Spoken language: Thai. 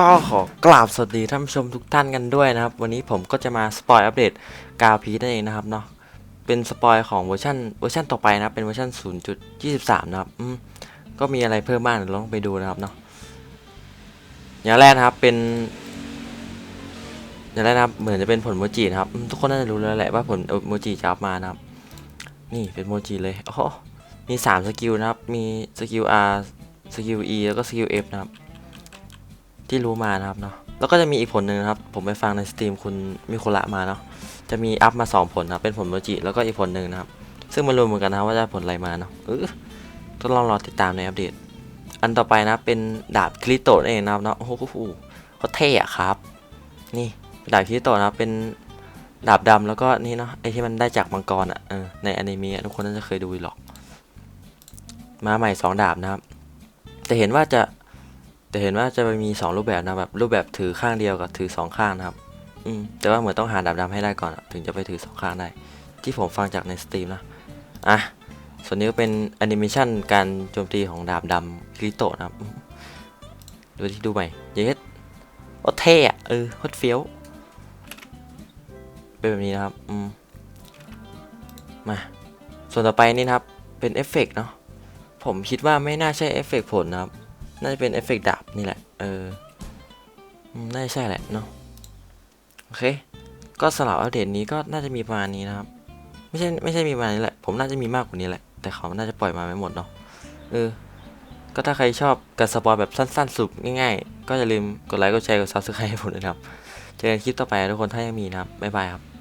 ก็ขอกราบสวัสดีท่านผู้ชมทุกท่านกันด้วยนะครับ วันนี้ผมก็จะมาสปอยอัปเดตกาพีนั่นเองนะครับเนาะเป็นสปอยของเวอร์ชันเวอร์ชันต่อไปนะเป็นเวอร์ชัน0.23 นะครับก็มีอะไรเพิ่มบ้างเดี๋ยวลองไปดูนะครับเนาะอย่างแรกนะครับเป็น อย่างแรกนะครับเหมือนจะเป็นผลโมจินะครับทุกคนน่าจะรู้แล้วแหละว่าผลโมจิจะอัพมานะครับ นี่เป็นโมจิเลยโอ้มี 3 สกิลนะครับ มีสกิล R สกิล E แล้วก็สกิล F นะครับ ที่รู้มานะครับเนาะแล้วก็จะมีอีกผลหนึ่งครับ ผมไปฟังในสตรีมคุณมิโคระมาเนาะจะมีอัพมา 2 ผลนะครับเป็นผลโมจิแล้วก็อีกผลหนึ่งนะครับ ซึ่งมารวมกันนะว่าจะผลอะไรมาเนาะเออต้องลองรอติดตามในอัปเดต อันต่อไปนะเป็นดาบคริโตเองนะครับเนาะโอ้โหเขาเท่อะครับ นี่ดาบคริโตนะเป็นดาบดำแล้วก็นี่เนาะไอที่มันได้จากมังกรอะเออในอนิเมะทุกคนน่าจะเคยดูหรอก มาใหม่สองดาบนะครับแต่เห็นว่าจะ แต่เห็นว่าจะมี 2 รูปแบบนะแบบรูปแบบถือข้างเดียวกับถือ 2 ข้างนะครับ อืมแต่ว่าเหมือนต้องหาดาบดำให้ได้ก่อนอะถึงจะไปถือ 2 ข้างได้ ที่ผมฟังจากในสตรีมนะ อะ ส่วนนี้ก็เป็นแอนิเมชันการโจมตีของดาบดำคริโตะนะครับ ดูที่ดูใหม่เยสโอเท่อะเออโคตรเฟี้ยว เป็นแบบนี้นะครับ อืม มา ส่วนต่อไปนี่นะครับ เป็นเอฟเฟกต์เนาะ ผมคิดว่าไม่น่าใช่เอฟเฟกต์ผลนะครับ น่าจะเป็นเอฟเฟกต์ดาบนี่แหละ เอออืมน่าจะใช่แหละเนาะ โอเค ก็สำหรับอัปเดตนี้ก็น่าจะมีประมาณนี้นะครับ ไม่ใช่ไม่ใช่มีประมาณนี้แหละ ผมน่าจะมีมากกว่านี้แหละ แต่เขาน่าจะปล่อยมาไม่หมดเนาะ เออ ก็ถ้าใครชอบการสปอยแบบสั้นๆ สุดง่ายๆ ก็อย่าลืมกดไลค์ กดแชร์ กดซับสไครต์ให้ผมด้วยนะครับ เจอกันคลิปต่อไปทุกคนถ้ายังมีนะครับ บ๊ายบายครับ